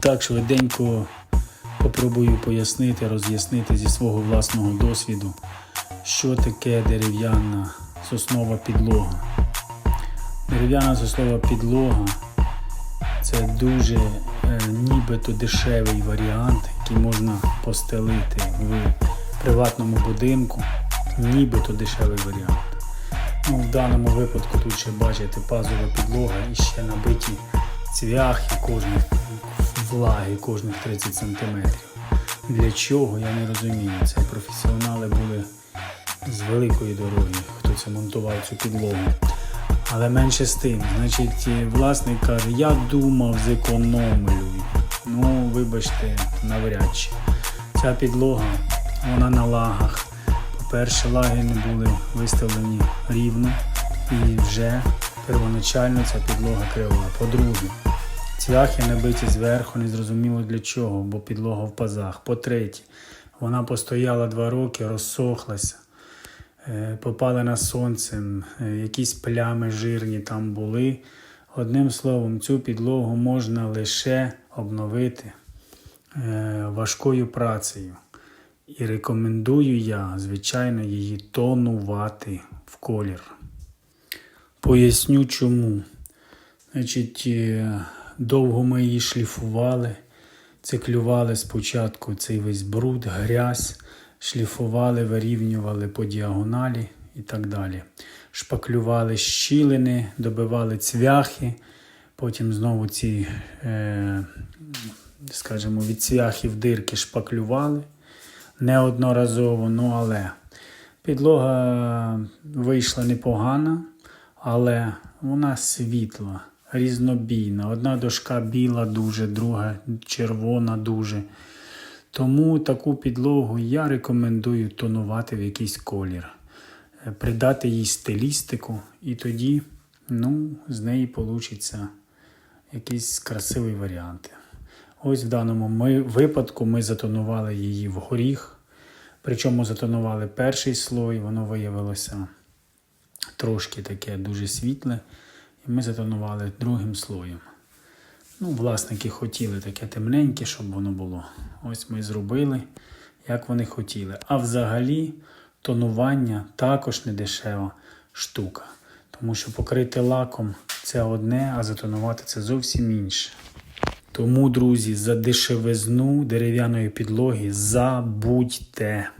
Так швиденько попробую пояснити, роз'яснити зі свого власного досвіду, що таке дерев'яна соснова підлога. Дерев'яна соснова підлога це дуже е, нібито дешевий варіант, який можна постелити в приватному будинку. Нібито дешевий варіант. Ну, в даному випадку тут ще бачите пазова підлога і ще набиті цвяхи кожних влаги кожних 30 см. Для чого, я не розумію. Це професіонали були з великої дороги, хто це монтував цю підлогу. Але менше з тим, значить, власник каже, я думав, зекономлю. Ну, вибачте, навряд чи. Ця підлога, вона на лагах. По-перше, лаги не були виставлені рівно і вже первоначально ця підлога крива. По-друге, цвяхи набиті зверху, незрозуміло для чого, бо підлога в пазах. По-третє, вона постояла два роки, розсохлася, е, попалена сонцем, е, якісь плями жирні там були. Одним словом, цю підлогу можна лише обновити е, важкою працею. І рекомендую я, звичайно, її тонувати в колір. Поясню чому. Значить, е, довго ми її шліфували, циклювали спочатку цей весь бруд, грязь, шліфували, вирівнювали по діагоналі і так далі. Шпаклювали щілини, добивали цвяхи, потім знову ці, е, скажімо, від цвяхів дирки шпаклювали неодноразово, ну але підлога вийшла непогана, але вона світла, різнобійна. Одна дошка біла дуже, друга червона дуже. Тому таку підлогу я рекомендую тонувати в якийсь колір, Е, придати їй стилістику, і тоді ну, з неї получиться якийсь красивий варіант. Ось в даному ми, випадку ми затонували її в горіх. Причому затонували перший слой, воно виявилося трошки таке дуже світле. І ми затонували другим слоєм. Ну, власники хотіли таке темненьке, щоб воно було. Ось ми зробили, як вони хотіли. А взагалі тонування також не дешева штука. Тому що покрити лаком це одне, а затонувати це зовсім інше. Тому, друзі, за дешевизну дерев'яної підлоги забудьте.